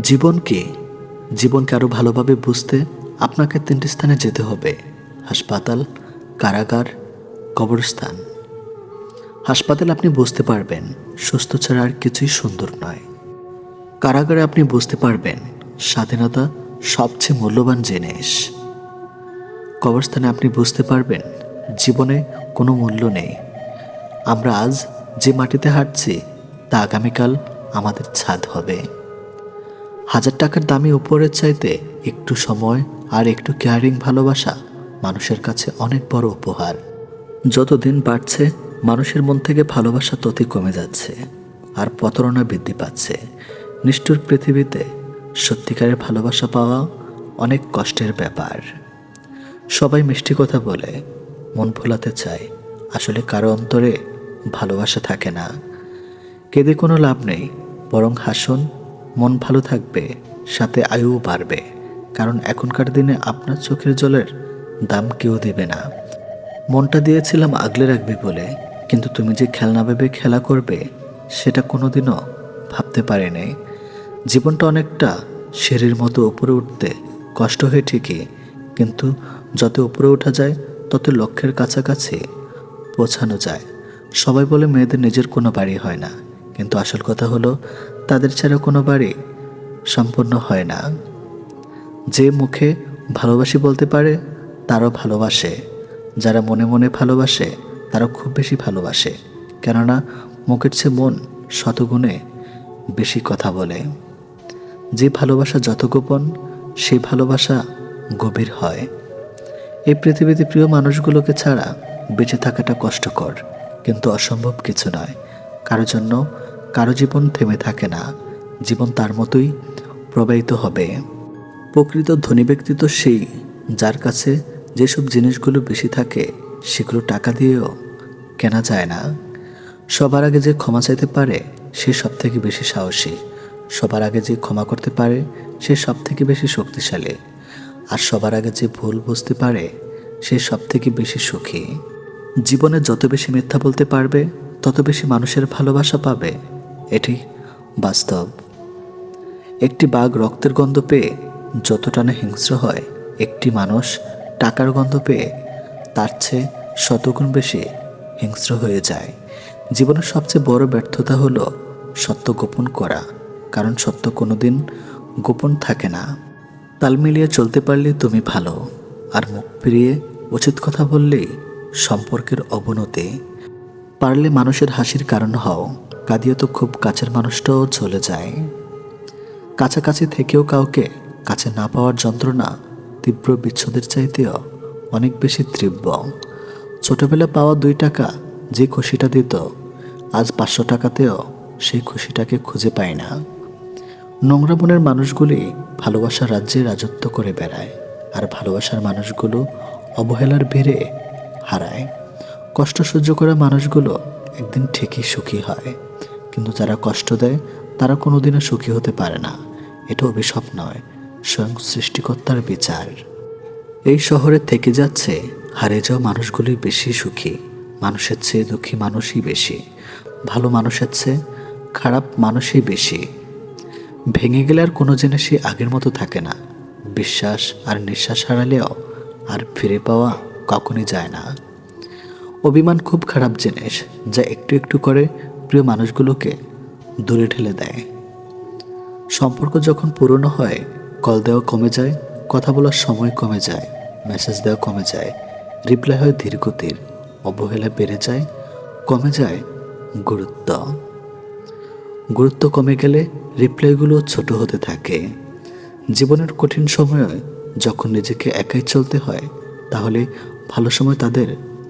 জীবন কি জীবনকে আরও ভালোভাবে বুঝতে আপনাকে তিনটি স্থানে যেতে হবে। হাসপাতাল, কারাগার, কবরস্থান। হাসপাতালে আপনি বুঝতে পারবেন, সুস্থ ছাড়া আর কিছুই সুন্দর নয়। কারাগারে আপনি বুঝতে পারবেন, স্বাধীনতা সবচেয়ে মূল্যবান জিনিস। কবরস্থানে আপনি বুঝতে পারবেন, জীবনে কোনো মূল্য নেই। আমরা আজ যে মাটিতে হাঁটছি, তা আগামীকাল আমাদের ছাদ হবে। হাজার টাকার দামি উপরের চাইতে একটু সময় আর একটু কেয়ারিং ভালোবাসা মানুষের কাছে অনেক বড় উপহার। যত দিন বাড়ছে, মানুষের মন থেকে ভালোবাসা ততই কমে যাচ্ছে আর প্রতারণা বৃদ্ধি পাচ্ছে। নিষ্ঠুর পৃথিবীতে সত্যিকারের ভালোবাসা পাওয়া অনেক কষ্টের ব্যাপার। সবাই মিষ্টি কথা বলে, মন ভোলাতে চায়। আসলে কারও অন্তরে ভালোবাসা থাকে না। কেঁদে কোনো লাভ নেই, বরং হাসুন মন ভালো থাকবে, সাথে আয়ুও বাড়বে। কারণ এখনকার দিনে আপনার চোখের জলের দাম কেউ দেবে না। মনটা দিয়েছিলাম আগলে রাখবে বলে, কিন্তু তুমি যে খেলনা ভেবে খেলা করবে, সেটা কোনোদিনও ভাবতে পারিনি। জীবনটা অনেকটা সিঁড়ির মতো উপরে উঠতে কষ্ট হয় ঠিকই, কিন্তু যত উপরে ওঠা যায়, তত লক্ষ্যের কাছাকাছি পৌঁছানো যায়। সবাই বলে মেয়েদের নিজের কোনো বাড়ি হয় না, কিন্তু আসল কথা হলো তাদের ছাড়া কোনো বাড়ি সম্পূর্ণ হয় না। যে মুখে ভালোবাসি বলতে পারে, তারও ভালোবাসে। যারা মনে মনে ভালোবাসে তারা খুব বেশি ভালোবাসে। কেননা, মুখের চেয়ে মন শতগুণে বেশি কথা বলে। যে ভালোবাসা যত গোপন সেই ভালোবাসা গভীর হয়। এই পৃথিবীতে প্রিয় মানুষগুলোকে ছাড়া বেঁচে থাকাটা কষ্টকর, কিন্তু অসম্ভব কিছু নয়। কারও জন্য কারও জীবন থেমে থাকে না। জীবন তার মতোই প্রবাহিত হবে। প্রকৃত ধনী ব্যক্তি তো সেই যার কাছে যেসব জিনিসগুলো বেশি থাকে, সেগুলো টাকা দিয়েও কেনা যায় না। সবার আগে যে ক্ষমা চাইতে পারে, সে সব থেকে বেশি সাহসী। সবার আগে যে ক্ষমা করতে পারে, সে সব থেকে বেশি শক্তিশালী। আর সবার আগে যে ভুল বুঝতে পারে, সে সব থেকে বেশি সুখী। জীবনে যত বেশি মিথ্যা বলতে পারবে, তত বেশি মানুষের ভালোবাসা পাবে। এটি বাস্তব। একটি বাঘ রক্তের গন্ধ পেয়ে যতটা না হিংস্র হয়, একটি মানুষ টাকার গন্ধ পেয়ে তার চেয়ে শতগুণ বেশি হিংস্র হয়ে যায়। জীবনের সবচেয়ে বড় ব্যর্থতা হলো সত্য গোপন করা, কারণ সত্য কোনোদিন গোপন থাকে না। তাল মিলিয়ে চলতে পারলে তুমি ভালো, আর মুখ ফিরিয়ে উচিত কথা বললেই সম্পর্কের অবনতি। পারলে মানুষের হাসির কারণ হও কাঁদিয়ে তো খুব কাছের মানুষটাও চলে যায়। কাছাকাছি থেকেও কাউকে কাছে না পাওয়ার যন্ত্রণা তীব্র বিচ্ছেদের চাইতেও অনেক বেশি তীব্র। ছোটবেলা পাওয়া দুই টাকা যে খুশিটা দিত, আজ পাঁচশো টাকাতেও সেই খুশিটাকে খুঁজে পায় না। নোংরা মনের মানুষগুলি ভালোবাসার রাজ্যে রাজত্ব করে বেড়ায়, আর ভালোবাসার মানুষগুলো অবহেলার ভিড়ে হারায়। কষ্ট সহ্য করা মানুষগুলো একদিন ঠিকই সুখী হয়। কিন্তু যারা কষ্ট দেয়, তারা কোনোদিনও সুখী হতে পারে না। এটা অভিশাপ নয়, স্বয়ং সৃষ্টিকর্তার বিচার। এই শহরে থেকে যাচ্ছে, হারিয়ে যাওয়া মানুষগুলি বেশি সুখী। মানুষের চেয়ে দুঃখী মানুষই বেশি। ভালো মানুষের চেয়ে খারাপ মানুষই বেশি। ভেঙে গেলে আর কোনো জিনিসই আগের মতো থাকে না। বিশ্বাস আর নিঃশ্বাস হারালেও আর ফিরে পাওয়া কখনই যায় না। অভিমান খুব খারাপ জিনিস যা একটু একটু করে প্রিয় মানুষগুলোকে দূরে ঠেলে দেয়। সম্পর্ক যখন পুরনো হয়, কল দেওয়া কমে যায়, কথা বলার সময় কমে যায় মেসেজ দেওয়া কমে যায় রিপ্লাই হয় ধীরগতির, অবহেলা বেড়ে যায়, কমে যায় গুরুত্ব। গুরুত্ব কমে গেলে রিপ্লাইগুলো ছোট হতে থাকে। জীবনের কঠিন সময়ে যখন নিজেকে একাই চলতে হয়, তাহলে ভালো সময় তাদের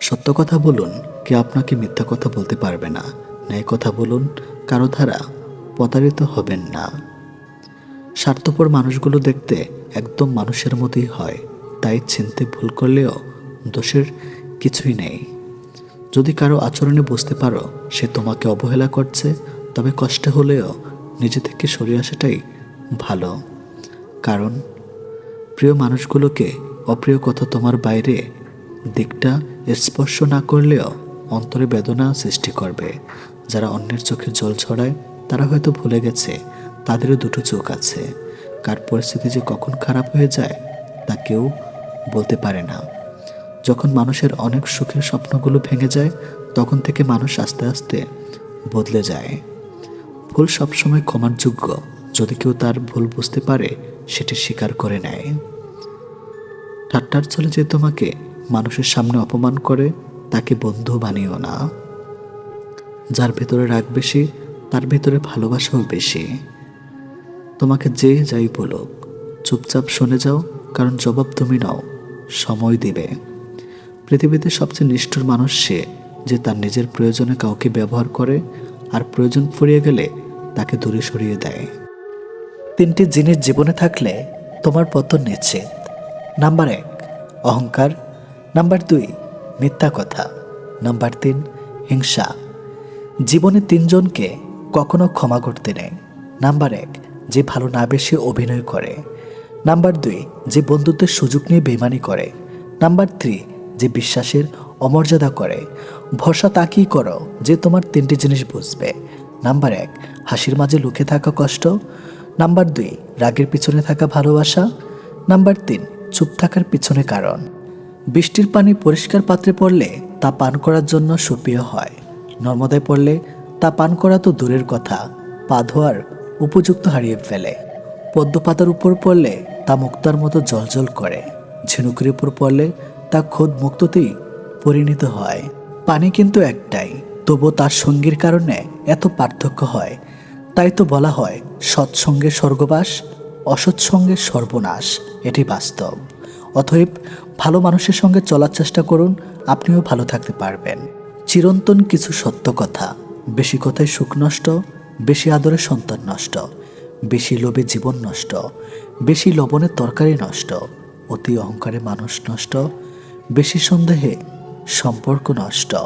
সত্য কথা বলুন কে আপনাকে মিথ্যা কথা বলতে পারবে না। ন্যায় কথা বলুন, কারও দ্বারা প্রতারিত হবেন না। স্বার্থপর মানুষগুলো দেখতে একদম মানুষের মতোই হয়। তাই চিনতে ভুল করলেও দোষের কিছুই নেই। যদি কারও আচরণে বুঝতে পারো, সে তোমাকে অবহেলা করছে, তবে কষ্ট হলেও নিজে থেকে সরে আসাটাই ভালো। কারণ, প্রিয় মানুষগুলোকে অপ্রিয় কথা তোমার বাইরে দিকটা স্পর্শ না করলেও অন্তরে বেদনা সৃষ্টি করবে। যারা অন্যের চোখে জল ছড়ায়, তারা হয়তো ভুলে গেছে, তাদেরও দুটো চোখ আছে। কার পরিস্থিতি যে কখন খারাপ হয়ে যায়, তা কেউ বলতে পারে না। যখন মানুষের অনেক সুখের স্বপ্নগুলো ভেঙে যায়, তখন থেকে মানুষ আস্তে আস্তে বদলে যায়। ভুল সবসময় ক্ষমার যোগ্য, যদি কেউ তার ভুল বুঝতে পারে, সেটি স্বীকার করে নেয়। ঠাট্টার চলে যে তোমাকে মানুষের সামনে অপমান করে, তাকে বন্ধু বানিও না। যার ভেতরে রাগ বেশি, তার ভেতরে ভালোবাসাও বেশি। তোমাকে যে যাই বলুক, চুপচাপ শুনে যাও, কারণ জবাব তুমি নাও, সময় দিবে। পৃথিবীতে সবচেয়ে নিষ্ঠুর মানুষ সে, যে তার নিজের প্রয়োজনে কাউকে ব্যবহার করে, আর প্রয়োজন ফুরিয়ে গেলে তাকে দূরে সরিয়ে দেয়। তিনটি জিনিস জীবনে থাকলে তোমার পতন নিশ্চিত। নাম্বার এক, অহংকার নাম্বার দুই, মিথ্যা কথা। নাম্বার তিন, হিংসা। জীবনে তিনজনকে কখনো ক্ষমা করতে নেই। নাম্বার এক, যে ভালো না বেশি অভিনয় করে। নাম্বার দুই, যে বন্ধুত্বের সুযোগ নিয়ে বেমানি করে। নাম্বার থ্রি, যে বিশ্বাসের অমর্যাদা করে। ভরসা তাকেই করো যে তোমার তিনটি জিনিস বুঝবে। নাম্বার এক, হাসির মাঝে লুকে থাকা কষ্ট। নাম্বার দুই, রাগের পিছনে থাকা ভালোবাসা। নাম্বার তিন, চুপ থাকার পিছনে কারণ। বৃষ্টির পানি পরিষ্কার পাত্রে পড়লে তা পান করার জন্য সুপ্রিয় হয়। নর্মদায় পড়লে তা পান করা তো দূরের কথা, পা ধোয়ার উপযুক্ত হারিয়ে ফেলে। পদ্ম পাতার উপর পড়লে তা মুক্তার মতো জলজল করে। ঝিনুকের উপর পড়লে তা খোদ মুক্ততেই পরিণত হয়। পানি কিন্তু একটাই, তবু তার সঙ্গীর কারণে এত পার্থক্য হয়। তাই তো বলা হয়, সৎসঙ্গে স্বর্গবাস, অসৎসঙ্গে সর্বনাশ, এটি বাস্তব। অতএব ভালো মানুষের সঙ্গে চলার চেষ্টা করুন, আপনিও ভালো থাকতে পারবেন। চিরন্তন কিছু সত্য কথা, বেশি কথায় সুখ নষ্ট, বেশি আদরে সন্তান নষ্ট, বেশি লোভে জীবন নষ্ট, বেশি লবণে তরকারি নষ্ট, অতি অহংকারে মানুষ নষ্ট, বেশি সন্দেহে সম্পর্ক নষ্ট।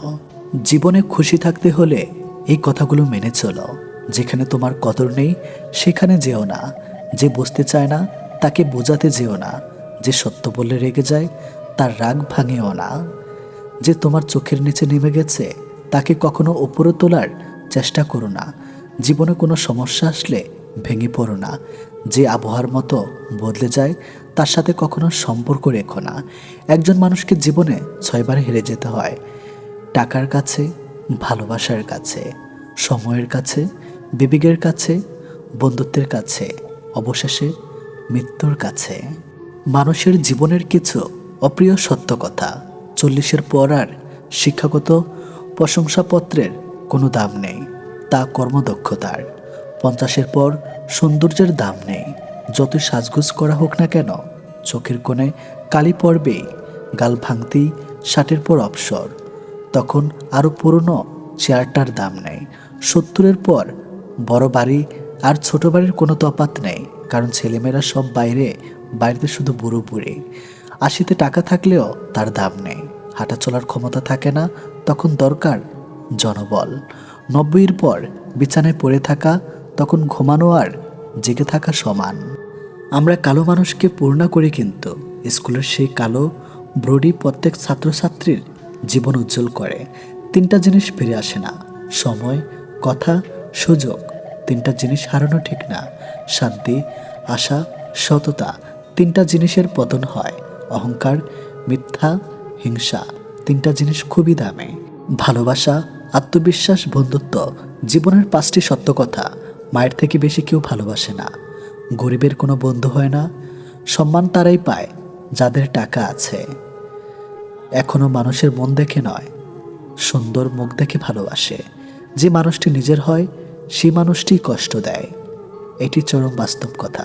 জীবনে খুশি থাকতে হলে এই কথাগুলো মেনে চলো। যেখানে তোমার কদর নেই, সেখানে যেও না। যে বুঝতে চায় না, তাকে বোঝাতে যেও না। যে সত্য বললে রেগে যায়, তার রাগ ভাঙেও না। যে তোমার চোখের নিচে নেমে গেছে, তাকে কখনো ওপরে তোলার চেষ্টা করো না। জীবনে কোনো সমস্যা আসলে ভেঙে পড়ো না। যে আবহাওয়ার মতো বদলে যায়, তার সাথে কখনো সম্পর্ক রেখো না। একজন মানুষকে জীবনে ছয়বার হেরে যেতে হয়। টাকার কাছে, ভালোবাসার কাছে, সময়ের কাছে, বিবেকের কাছে, বন্ধুত্বের কাছে, অবশেষে মৃত্যুর কাছে। মানুষের জীবনের কিছু অপ্রিয় সত্য কথা। চল্লিশের পর আর শিক্ষাগত প্রশংসাপত্রের কোনো দাম নেই, তা কর্মদক্ষতার। পঞ্চাশের পর সৌন্দর্যের দাম নেই যত সাজগুজ করা হোক না কেন, চোখের কোণে কালি পড়বেই, গাল ভাঙতেই ষাটের পর অবসর। তখন আরও পুরনো চেয়ারটার দাম নেই, সত্তরের পর বড় বাড়ি আর ছোট বাড়ির কোনো তফাৎ নেই, কারণ ছেলেমেয়েরা সব বাইরে বাড়িতে শুধু বুড়ো বুড়ি। আশিতে টাকা থাকলেও তার দাম নেই। হাঁটা চলার ক্ষমতা থাকে না, তখন দরকার জনবল। নব্বইয়ের পর বিছানায় পড়ে থাকা, তখন ঘুমানো আর জেগে থাকা সমান। আমরা কালো মানুষকে পূর্ণ করি কিন্তু, স্কুলের সেই কালো ব্রডি প্রত্যেক ছাত্রছাত্রীর জীবন উজ্জ্বল করে। তিনটা জিনিস ফিরে আসে না, সময়, কথা, সুযোগ। তিনটা জিনিস হারানো ঠিক না, শান্তি, আশা, সততা। তিনটা জিনিসের পতন হয়, অহংকার, মিথ্যা, হিংসা। তিনটা জিনিস খুবই দামে। ভালোবাসা, আত্মবিশ্বাস, বন্ধুত্ব, জীবনের পাঁচটি সত্য কথা। মায়ের থেকে বেশি কেউ ভালোবাসে না। গরিবের কোনো বন্ধু হয় না। সম্মান তারাই পায়, যাদের টাকা আছে। এখনও মানুষের মন দেখে নয়, সুন্দর মুখ দেখে ভালোবাসে। যে মানুষটি নিজের হয় সেই মানুষটি কষ্ট দেয়। এটি চরম বাস্তব কথা।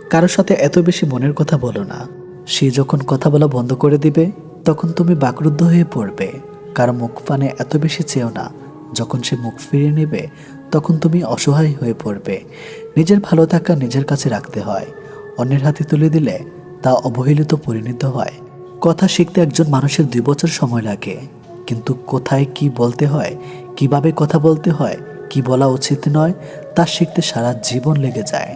কারও সাথে এত বেশি মনের কথা বলো না। সে যখন কথা বলা বন্ধ করে দিবে, তখন তুমি বাকরুদ্ধ হয়ে পড়বে। কারও মুখ পানে এত বেশি চেও না। যখন সে মুখ ফিরিয়ে নেবে, তখন তুমি অসহায় হয়ে পড়বে। নিজের ভালো থাকা নিজের কাছে রাখতে হয়। অন্যের হাতে তুলে দিলে তা অবহেলিত পরিণত হয়। কথা শিখতে একজন মানুষের দুই বছর সময় লাগে। কিন্তু কোথায় কি বলতে হয়, কীভাবে কথা বলতে হয়, কি বলা উচিত নয়, তা শিখতে সারা জীবন লেগে যায়।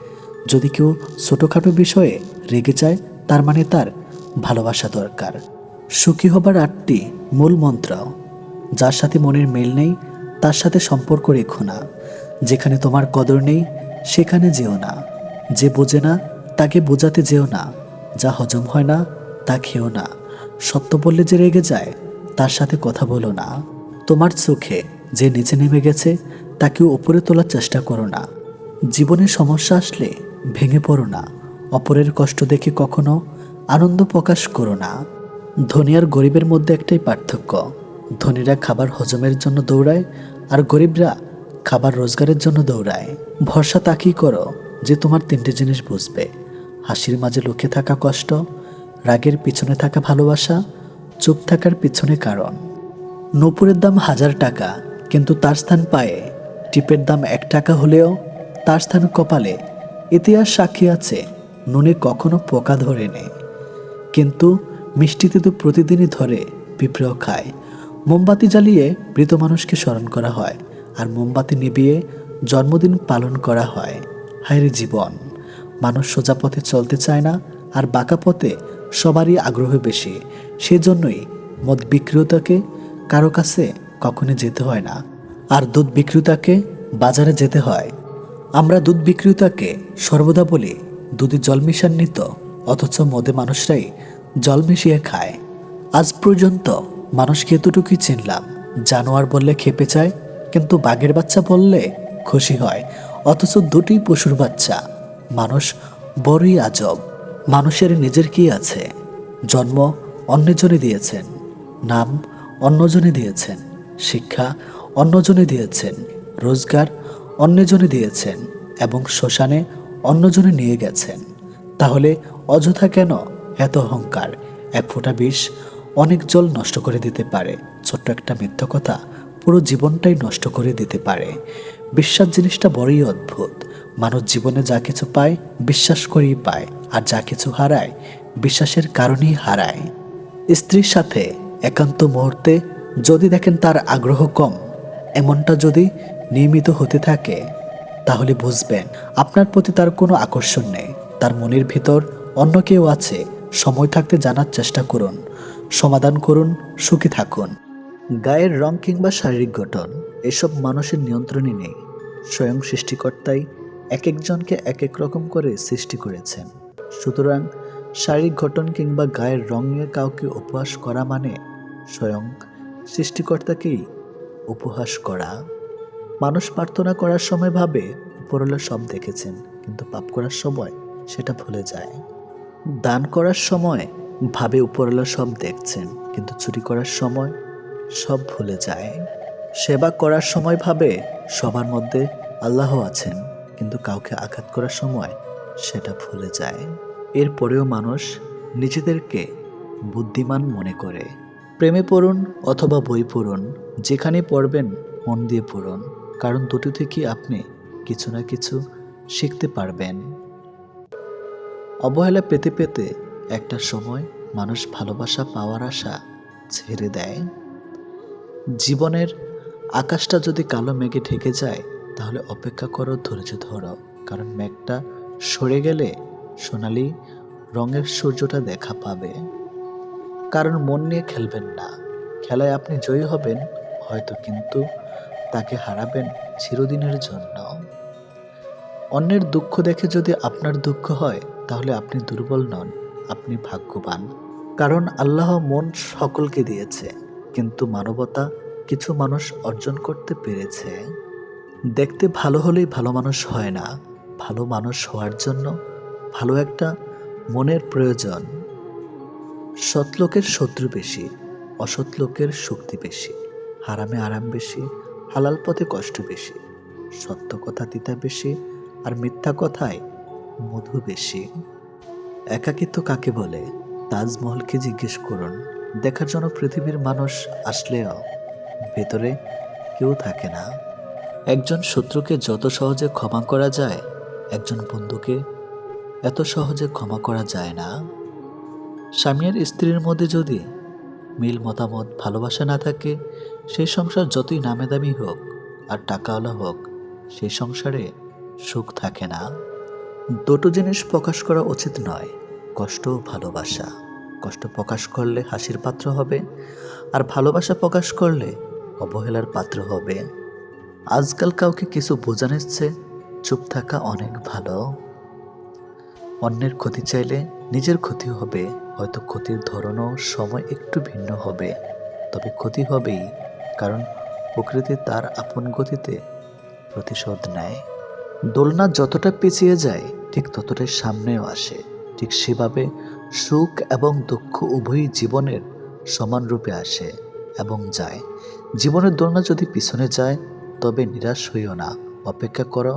যদি কেউ ছোটোখাটো বিষয়ে রেগে যায়, তার মানে তার ভালোবাসা দরকার। সুখী হবার আটটি মূল মন্ত্র, যার সাথে মনের মিল নেই, তার সাথে সম্পর্ক রেখো না। যেখানে তোমার কদর নেই, সেখানে যেও না। যে বোঝে না, তাকে বোঝাতে যেও না। যা হজম হয় না, তা খেও না। সত্য বললে যে রেগে যায়, তার সাথে কথা বলো না। তোমার চোখে যে নিচে নেমে গেছে তাকে উপরে তোলার চেষ্টা করো না। জীবনে সমস্যা আসলে ভেঙে পড়ো না। অপরের কষ্ট দেখে কখনো আনন্দ প্রকাশ করো না। ধনী আর গরিবের মধ্যে একটাই পার্থক্য। ধনীরা খাবার হজমের জন্য দৌড়ায় আর গরিবরা খাবার রোজগারের জন্য দৌড়ায়। ভরসা তাকেই করো যে তোমার তিনটে জিনিস বুঝবে। হাসির মাঝে লুকিয়ে থাকা কষ্ট, রাগের পিছনে থাকা ভালোবাসা, চুপ থাকার পিছনে কারণ। নূপুরের দাম হাজার টাকা, কিন্তু তার স্থান পায়ে। টিপের দাম এক টাকা হলেও তার স্থান কপালে ইতিহাস সাক্ষী আছে, নুনে কখনো পোকা ধরে নেয় কিন্তু মিষ্টিতে তো প্রতিদিনই ধরে পিঁপড়েও খায়। মোমবাতি জ্বালিয়ে মৃত মানুষকে স্মরণ করা হয় আর মোমবাতি নিভিয়ে জন্মদিন পালন করা হয়। হায়রে জীবন! মানুষ সোজা পথে চলতে চায় না আর বাঁকা পথে সবারই আগ্রহ বেশি। সেজন্যই মদ বিক্রেতাকে কারও কাছে কখনো যেতে হয় না। আর দুধ বিক্রেতাকে বাজারে যেতে হয়। আমরা দুধ বিক্রেতাকে সর্বদা বলি দুধে জল মিশান্বিত, অথচ মদে মানুষরাই জল মিশিয়ে খায়। আজ পর্যন্ত মানুষকে এতটুকুই চিনলাম? জানোয়ার বললে খেপে চায় কিন্তু বাঘের বাচ্চা বললে খুশি হয়, অথচ দুটি পশুর বাচ্চা। মানুষ বড়ই আজব, মানুষের নিজের কি আছে? জন্ম অন্যজনে দিয়েছেন, নাম অন্যজনে দিয়েছেন, শিক্ষা অন্যজনে দিয়েছেন, রোজগার অন্যজনে দিয়েছেন এবং শ্মশানে অন্যজনে নিয়ে গেছেন। তাহলে অযথা কেন এত অহংকার? এক ফোঁটা বিষ অনেক জল নষ্ট করে দিতে পারে। ছোট্ট একটা মিথ্যা কথা পুরো জীবনটাই নষ্ট করে দিতে পারে। বিশ্বাস জিনিসটা বড়ই অদ্ভুত। মানুষ জীবনে যা কিছু পায়, বিশ্বাস করেই পায়। আর যা কিছু হারায়, বিশ্বাসের কারণেই হারায়। স্ত্রীর সাথে একান্ত মুহূর্তে যদি দেখেন তার আগ্রহ কম, এমনটা যদি নিয়মিত হতে থাকে, তাহলে বুঝবেন আপনার প্রতি তার কোনো আকর্ষণ নেই। তার মনের ভিতর অন্য কেউ আছে, সময় থাকতে জানার চেষ্টা করুন। সমাধান করুন, সুখী থাকুন। গায়ের রং কিংবা শারীরিক গঠন, এসব মানুষের নিয়ন্ত্রণে নেই। স্বয়ং সৃষ্টিকর্তাই এক একজনকে এক এক রকম করে সৃষ্টি করেছেন। সুতরাং শারীরিক গঠন কিংবা গায়ের রং নিয়ে কাউকে উপহাস করা মানে স্বয়ং সৃষ্টিকর্তাকেই উপহাস করা। মানুষ প্রার্থনা করার সময় ভাবে, উপরওয়ালা সব দেখেছেন, কিন্তু পাপ করার সময় সেটা ভুলে যায়। দান করার সময় ভাবে, উপরওয়ালা সব দেখছেন, কিন্তু চুরি করার সময় সব ভুলে যায়। সেবা করার সময় ভাবে, সবার মধ্যে আল্লাহ আছেন, কিন্তু কাউকে আঘাত করার সময় সেটা ভুলে যায়। এরপরেও মানুষ নিজেদেরকে বুদ্ধিমান মনে করে। প্রেমে পড়ুন অথবা বই পড়ুন যেখানে পড়বেন, মন দিয়ে পড়ুন। কারণ দুটো থেকে আপনি কিছু না কিছু শিখতে পারবেন। অবহেলা পেতে পেতে একটা সময় মানুষ ভালোবাসা পাওয়ার আশা ছেড়ে দেয়। জীবনের আকাশটা যদি কালো মেঘে ঢেকে যায়, তাহলে অপেক্ষা করো ধৈর্য ধরো, কারণ মেঘটা সরে গেলে সোনালি রঙের সূর্যটা দেখা পাবে। কারণ মন নিয়ে খেলবেন না। খেলায় আপনি জয়ী হবেন, হয়তো কিন্তু তাকে হারাবেন চিরদিনের জন্য। অন্যের দুঃখ দেখে যদি আপনার দুঃখ হয়, তাহলে আপনি দুর্বল নন, আপনি ভাগ্যবান। কারণ আল্লাহ মন সকলকে দিয়েছে, কিন্তু মানবতা কিছু মানুষ অর্জন করতে পেরেছে। দেখতে ভালো হলেই ভালো মানুষ হয় না, ভালো মানুষ হওয়ার জন্য ভালো একটা মনের প্রয়োজন। সৎ লোকের শত্রু বেশি, অসৎ লোকের শক্তি বেশি, হারামে আরাম বেশি হালাল পথে কষ্ট বেশি, সত্য কথা তিতা বেশি, আর মিথ্যা কথায় মধু বেশি। একাকিত্ব কাকে বলে? তাজমহলকে জিজ্ঞেস করুন। দেখার জন্য পৃথিবীর মানুষ আসলেও ভেতরে কেউ থাকে না। একজন শত্রুকে যত সহজে ক্ষমা করা যায়, একজন বন্ধুকে এত সহজে ক্ষমা করা যায় না। স্বামী আর স্ত্রীর মধ্যে যদি মিল, মতামত, ভালোবাসা না থাকে সেই সংসার যতই নামে দামি হোক আর টাকাওয়ালা হোক, সেই সংসারে সুখ থাকে না। দুটো জিনিস প্রকাশ করা উচিত নয়, কষ্ট ও ভালোবাসা। কষ্ট প্রকাশ করলে হাসির পাত্র হবে, আর ভালোবাসা প্রকাশ করলে অবহেলার পাত্র হবে। আজকাল কাউকে কিছু বোঝানোর চেয়ে চুপ থাকা অনেক ভালো। অন্যের ক্ষতি চাইলে নিজের ক্ষতি হবে, হয়তো ক্ষতির ধরনও সময় একটু ভিন্ন হবে। তবে ক্ষতি হবেই কারণ প্রকৃতি তার আপন গতিতে প্রতিশোধ নেয়। দোলনা যতটা পিছিয়ে যায়, ঠিক ততটাই সামনেও আসে। ঠিক সেভাবে সুখ এবং দুঃখ উভয়ই জীবনের সমান রূপে আসে এবং যায়। জীবনের দোলনা যদি পিছনে যায়, তবে নিরাশ হইও না, অপেক্ষা করো,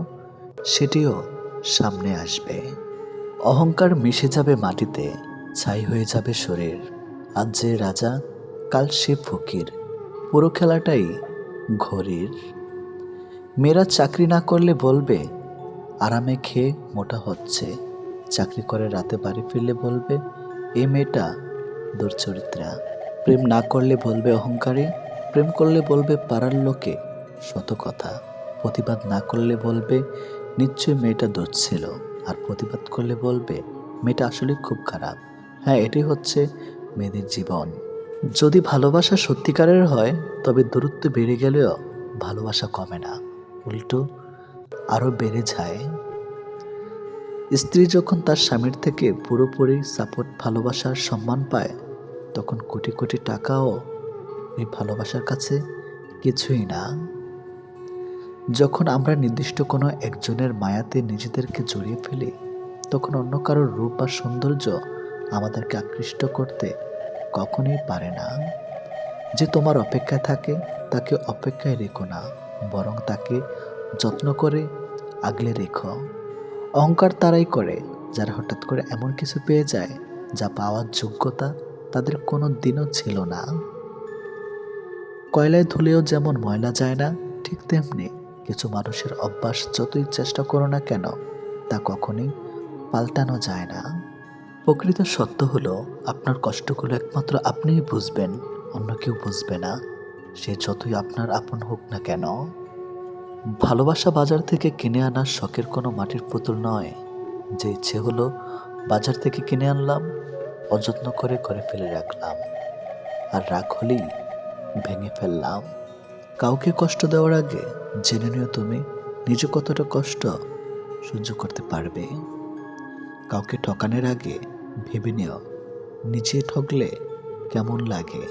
সেটিও সামনে আসবে। অহংকার মিশে যাবে মাটিতে, ছাই হয়ে যাবে শরীর। আজ যে রাজা, কাল সে ফকির। পুরো খেলাটাই ঘড়ির মেয়েরা চাকরি না করলে বলবে, আরামে খেয়ে মোটা হচ্ছে। চাকরি করে রাতে বাড়ি ফিরলে বলবে, এ মেয়েটা দুর্চরিত্রা। প্রেম না করলে বলবে অহংকারী, প্রেম করলে বলবে পাড়ার লোকে শত কথা। প্রতিবাদ না করলে বলবে, নিশ্চয়ই মেয়েটা দোষ ছিল আর প্রতিবাদ করলে বলবে, মেয়েটা আসলে খুব খারাপ। হ্যাঁ এটি হচ্ছে মেয়েদের জীবন। যদি ভালোবাসা সত্যিকারের হয়, তবে দূরত্ব বেড়ে গেলেও ভালোবাসা কমে না। উল্টো, আরও বেড়ে যায়। স্ত্রী যখন তার স্বামীর থেকে পুরোপুরি সাপোর্ট ভালোবাসার সম্মান পায়, তখন কোটি কোটি টাকাও এই ভালোবাসার কাছে কিছুই না। যখন আমরা নির্দিষ্ট কোনো একজনের মায়াতে নিজেদেরকে জড়িয়ে ফেলি, তখন অন্য কারোর রূপ বা সৌন্দর্য আমাদেরকে আকৃষ্ট করতে কখনোই পারে না যে তোমার অপেক্ষায় থাকে, তাকে অপেক্ষায় রেখো না, বরং তাকে যত্ন করে আগলে রেখো। অহংকার তারাই করে, যারা হঠাৎ করে এমন কিছু পেয়ে যায়, যা পাওয়ার যোগ্যতা তাদের কোনো দিনও ছিল না। কয়লায় ধুলেও যেমন ময়লা যায় না, ঠিক তেমনি কিছু মানুষের অভ্যাস যতই চেষ্টা করো না কেন, তা কখনোই পাল্টানো যায় না। প্রকৃত সত্য হলো, আপনার কষ্টগুলো একমাত্র আপনিই বুঝবেন, অন্য কেউ বুঝবে না। সে যতই আপনার আপন হোক না কেন। ভালোবাসা বাজার থেকে কিনে আনার শখের কোনো মাটির পুতুল নয়। যে ইচ্ছে হলো বাজার থেকে কিনে আনলাম, অযত্ন করে করে ফেলে রাখলাম। আর রাগ হলেই ভেঙে ফেললাম। কাউকে কষ্ট দেওয়ার আগে জেনে নিও তুমি, নিজে কতটা কষ্ট সহ্য করতে পারবে। কাউকে ঠকানোর আগে ভেবে নিও নিজে ঠকলে কেমন লাগে।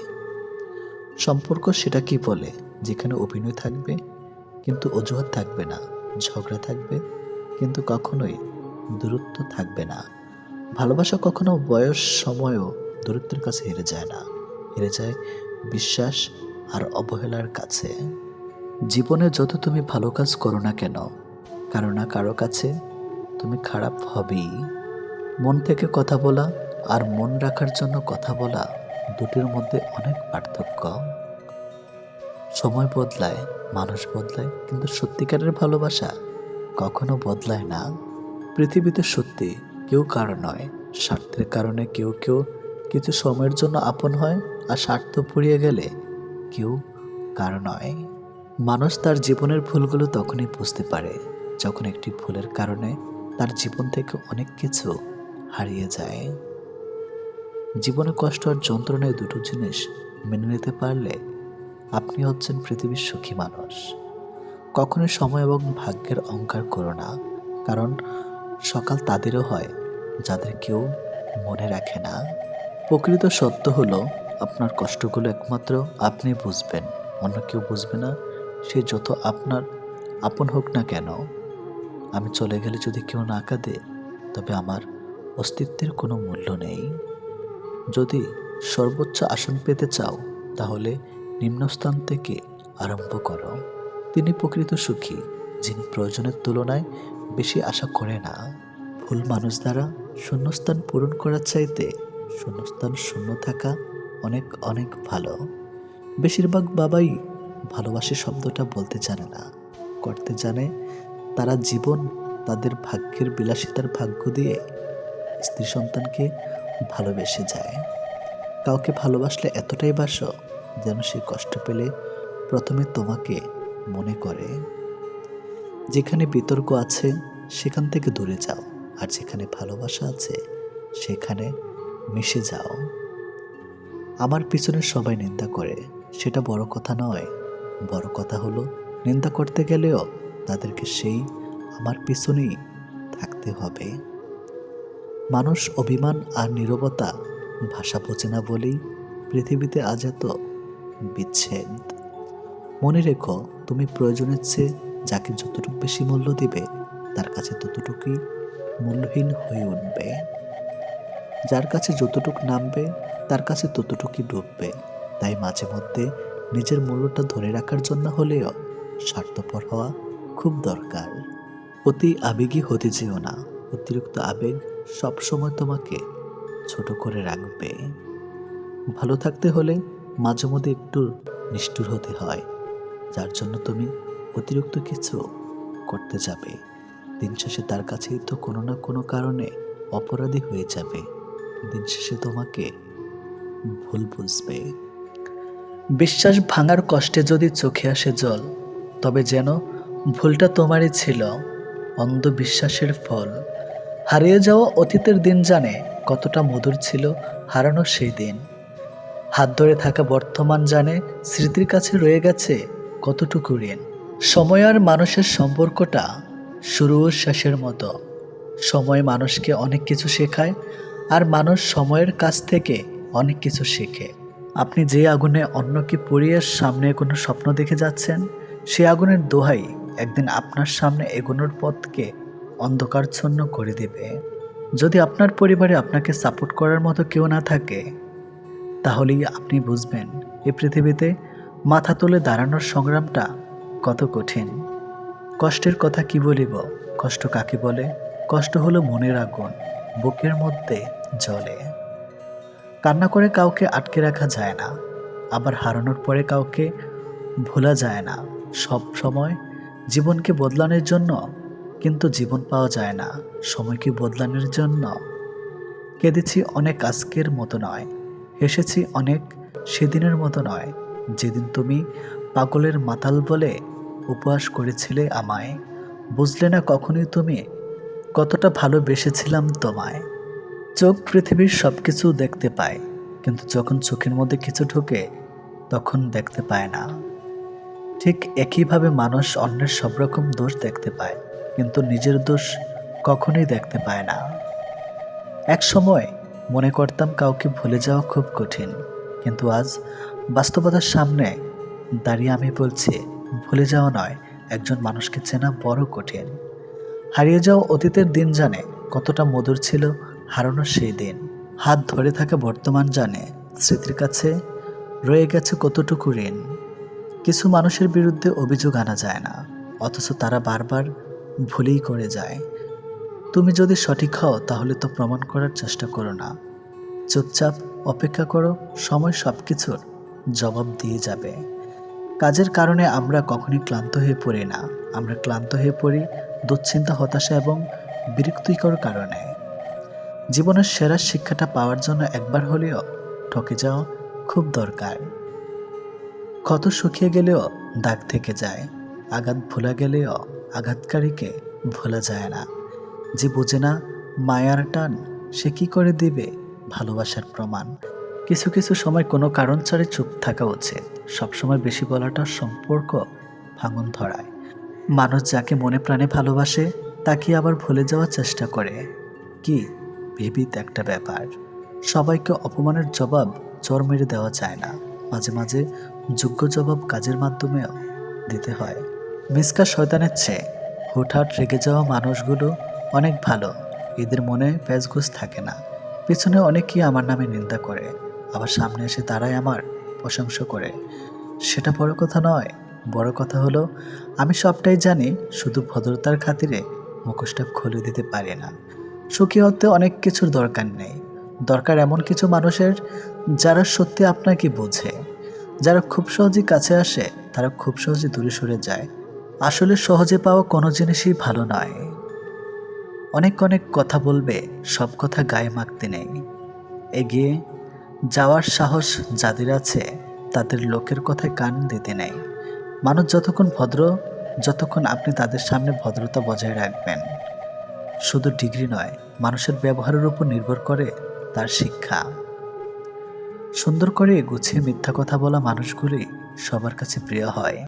সম্পর্ক সেটা কি বলে? যেখানে অভিনয় থাকবে, কিন্তু অজুহাত থাকবে না, ঝগড়া থাকবে, কিন্তু কখনোই দূরত্ব থাকবে না। ভালোবাসা কখনো বয়স, সময়ও দূরত্বের কাছে হেরে যায় না, হেরে যায় বিশ্বাস আর অবহেলার কাছে। জীবনে যত তুমি ভালো কাজ করো না কেন, কারও না কারও কাছে তুমি খারাপ হবেই। মন থেকে কথা বলা আর মন রাখার জন্য কথা বলা দুটির মধ্যে অনেক পার্থক্য। সময় বদলায়, মানুষ বদলায়, কিন্তু সত্যিকারের ভালোবাসা কখনো বদলায় না। পৃথিবীতে সত্যি কেউ কারও নয়, স্বার্থের কারণে কেউ কেউ কিছু সময়ের জন্য আপন হয় আর স্বার্থ পুড়িয়ে গেলে কেউ কারও নয়। মানুষ তার জীবনের ভুলগুলো তখনই বুঝতে পারে, যখন একটি ভুলের কারণে তার জীবন থেকে অনেক কিছু হারিয়ে যায়। জীবনে কষ্ট আর যন্ত্রণায় দুটো জিনিস মেনে নিতে পারলে আপনি হচ্ছেন পৃথিবীর সুখী মানুষ। কখনোই সময় এবং ভাগ্যের অহংকার করো না, কারণ সকাল তাদেরও হয় যাদের কেউ মনে রাখে না। প্রকৃত সত্য হলো, আপনার কষ্টগুলো একমাত্র আপনি বুঝবেন, অন্য কেউ বুঝবে না, সে যত আপনার আপন হোক না কেন। আমি চলে গেলে যদি কেউ না কাঁদে, তবে আমার অস্তিত্বের কোনো মূল্য নেই। যদি সর্বোচ্চ আসন পেতে চাও, তাহলে নিম্নস্থান থেকে আরম্ভ করো। তিনি প্রকৃত সুখী, যিনি প্রয়োজনের তুলনায় বেশি আশা করে না। ভুল মানুষ দ্বারা শূন্যস্থান পূরণ করার চাইতে শূন্যস্থান শূন্য থাকা অনেক অনেক ভালো। বেশিরভাগ বাবাই ভালোবাসি শব্দটা বলতে জানে না, করতে জানে। তারা জীবন তাদের ভাগ্যের বিলাসিতার ভাগ্য দিয়ে স্ত্রী সন্তানকে ভালোবেসে যায়। কাউকে ভালোবাসলে এতটাই বাসো যেন সে কষ্ট পেলে প্রথমে তোমাকে মনে করে। যেখানে বিতর্ক আছে, সেখান থেকে দূরে যাও। আর যেখানে ভালোবাসা আছে, সেখানে মিশে যাও। আমার পিছনে সবাই নিন্দা করে। সেটা বড় কথা নয়। বড় কথা হলো, নিন্দা করতে গেলেও তাদেরকে সেই আমার পিছনেই থাকতে হবে। মানুষ অভিমান আর নীরবতা ভাষা বোঝে না বলেই পৃথিবীতে আজ এত বিচ্ছেদ। মনে রেখো, তুমি প্রয়োজনের চেয়ে যাকে যতটুকু বেশি মূল্য দিবে, তার কাছে ততটুকুই মূল্যহীন হয়ে উঠবে। যার কাছে যতটুকু নামবে, তার কাছে ততটুকুই ডুববে। তাই মাঝে মধ্যে নিজের মূল্যটা ধরে রাখার জন্য হলেও স্বার্থপর হওয়া খুব দরকার। অতি আবেগী হতে যেও না। অতিরিক্ত আবেগ সবসময় তোমাকে ছোট করে রাখবে। ভালো থাকতে হলে মাঝে মধ্যে একটু নিষ্ঠুর হতে হয়, যার জন্য তুমি অতিরিক্ত কিছু করতে যাবে। দিন শেষে তার কাছেই তো কোনো না কোনো কারণে অপরাধী হয়ে যাবে। দিন শেষে তোমাকে ভুল বুঝবে। বিশ্বাস ভাঙার কষ্টে যদি চোখে আসে জল, তবে যেন ভুলটা তোমারই ছিল। অন্ধবিশ্বাসের ফল হারিয়ে যাওয়া অতীতের দিন জানে কতটা মধুর ছিল হারানো সেই দিন। হাত ধরে থাকা বর্তমান জানে স্মৃতির কাছে রয়ে গেছে কতটুকু ঋণ। সময় আর মানুষের সম্পর্কটা শুরু শেষের মতো। সময় মানুষকে অনেক কিছু শেখায় আর মানুষ সময়ের কাছ থেকে অনেক কিছু শেখে। আপনি যে আগুনে অন্যকে পুড়িয়ে সামনে কোনো স্বপ্ন দেখে যাচ্ছেন, সে আগুনের দোহাই একদিন আপনার সামনে এগোনোর পথকে অন্ধকারচ্ছন্ন করে দেবে। যদি আপনার পরিবারে আপনাকে সাপোর্ট করার মতো কেউ না থাকে, তাহলেই আপনি বুঝবেন এ পৃথিবীতে মাথা তুলে দাঁড়ানোর সংগ্রামটা কত কঠিন। কষ্টের কথা কি বলিব? কষ্ট কাকে বলে? কষ্ট হলো মনের আগুন, বুকের মধ্যে জলে। কান্না করে কাউকে আটকে রাখা যায় না, আবার হারানোর পরে কাউকে ভোলা যায় না। সব সময় জীবনকে বদলানোর জন্য কিন্তু জীবন পাওয়া যায় না। সময়কে বদলানোর জন্য? কেঁদেছি অনেক আজকের মতো নয়। হেসেছি অনেক সেদিনের মতো নয়। যেদিন তুমি পাগলের মাতাল বলে উপহাস করেছিলে আমায়, বুঝলে না কখনোই তুমি কতটা ভালোবেসেছিলাম তোমায়। চোখ পৃথিবীর সব কিছু দেখতে পায়, কিন্তু যখন চোখের মধ্যে কিছু ঢোকে, তখন দেখতে পায় না। ঠিক একইভাবে মানুষ অন্যের সব রকম দোষ দেখতে পায়। কিন্তু নিজের দোষ কখনোই দেখতে পায় না। এক সময় মনে করতাম কাউকে ভুলে যাওয়া খুব কঠিন, কিন্তু আজ বাস্তবতার সামনে দাঁড়িয়ে আমি বলছি, ভুলে যাওয়া নয়, একজন মানুষকে চেনা বড় কঠিন। হারিয়ে যাওয়া অতীতের দিন জানে কতটা মধুর ছিল হারানো সেই দিন। হাত ধরে থাকা বর্তমান জানে স্মৃতির কাছে রয়ে গেছে কতটুকু ঋণ। কিছু মানুষের বিরুদ্ধে অভিযোগ আনা যায় না, অথচ তারা বারবার ভুলেই করে যায়। তুমি যদি সঠিক হও, তাহলে তো প্রমাণ করার চেষ্টা করো না। চুপচাপ অপেক্ষা করো, সময় সব কিছুর জবাব দিয়ে যাবে। কাজের কারণে আমরা কখনই ক্লান্ত হয়ে পড়ি না। আমরা ক্লান্ত হয়ে পড়ি দুশ্চিন্তা, হতাশা এবং বিরক্তিকর কারণে। জীবনের সেরা শিক্ষাটা পাওয়ার জন্য একবার হলেও ঠকে যাওয়া খুব দরকার। ক্ষত শুকিয়ে গেলেও দাগ থেকে যায়, আঘাত ভোলা গেলেও আঘাতকারীকে ভোলা যায় না। যে বোঝে না মায়ার টান, সে কি করে দেবে ভালোবাসার প্রমাণ। কিছু কিছু সময় কোনো কারণ ছাড়ে চুপ থাকা উচিত। সবসময় বেশি বলাটা সম্পর্ক ভাঙন ধরায়। মানুষ যাকে মনে প্রাণে ভালোবাসে, তাকে আবার ভুলে যাওয়ার চেষ্টা করে। কি বিবিধ একটা ব্যাপার। সবাইকে অপমানের জবাব চর মেরে দেওয়া যায় না। মাঝে মাঝে যোগ্য জবাব কাজের মাধ্যমেও দিতে হয়। মিসকা শয়তানের চেয়ে হুটহাট রেগে যাওয়া মানুষগুলো অনেক ভালো। এদের মনে প্যাচগুজ থাকে না। পেছনে অনেকেই আমার নামে নিন্দা করে। আবার সামনে এসে তারাই আমার প্রশংসা করে। সেটা বড় কথা নয়। বড় কথা হলো, আমি সবটাই জানি, শুধু ভদ্রতার খাতিরে মুখোশটা খুলে দিতে পারি না। সুখী হতে অনেক কিছুর দরকার নেই। দরকার এমন কিছু মানুষের যারা সত্যি আপনাকে বোঝে। যারা খুব সহজেই কাছে আসে, তারা খুব সহজে দূরে সরে যায়। আসলে সহজে পাওয়া কোনো জিনিসই ভালো নয়। অনেক অনেক কথা বলবে, সব কথা গায়ে মাখতে নেই। এগিয়ে যাওয়ার সাহস যাদের আছে, তাদের লোকের কথায় কান দিতে নেই। মানুষ যতক্ষণ ভদ্র, যতক্ষণ আপনি তাদের সামনে ভদ্রতা বজায় রাখবেন। শুধু ডিগ্রি নয়, মানুষের ব্যবহারের উপর নির্ভর করে তার শিক্ষা। সুন্দর করে গুছিয়ে মিথ্যা কথা বলা মানুষগুলি সবার কাছে প্রিয় হয়।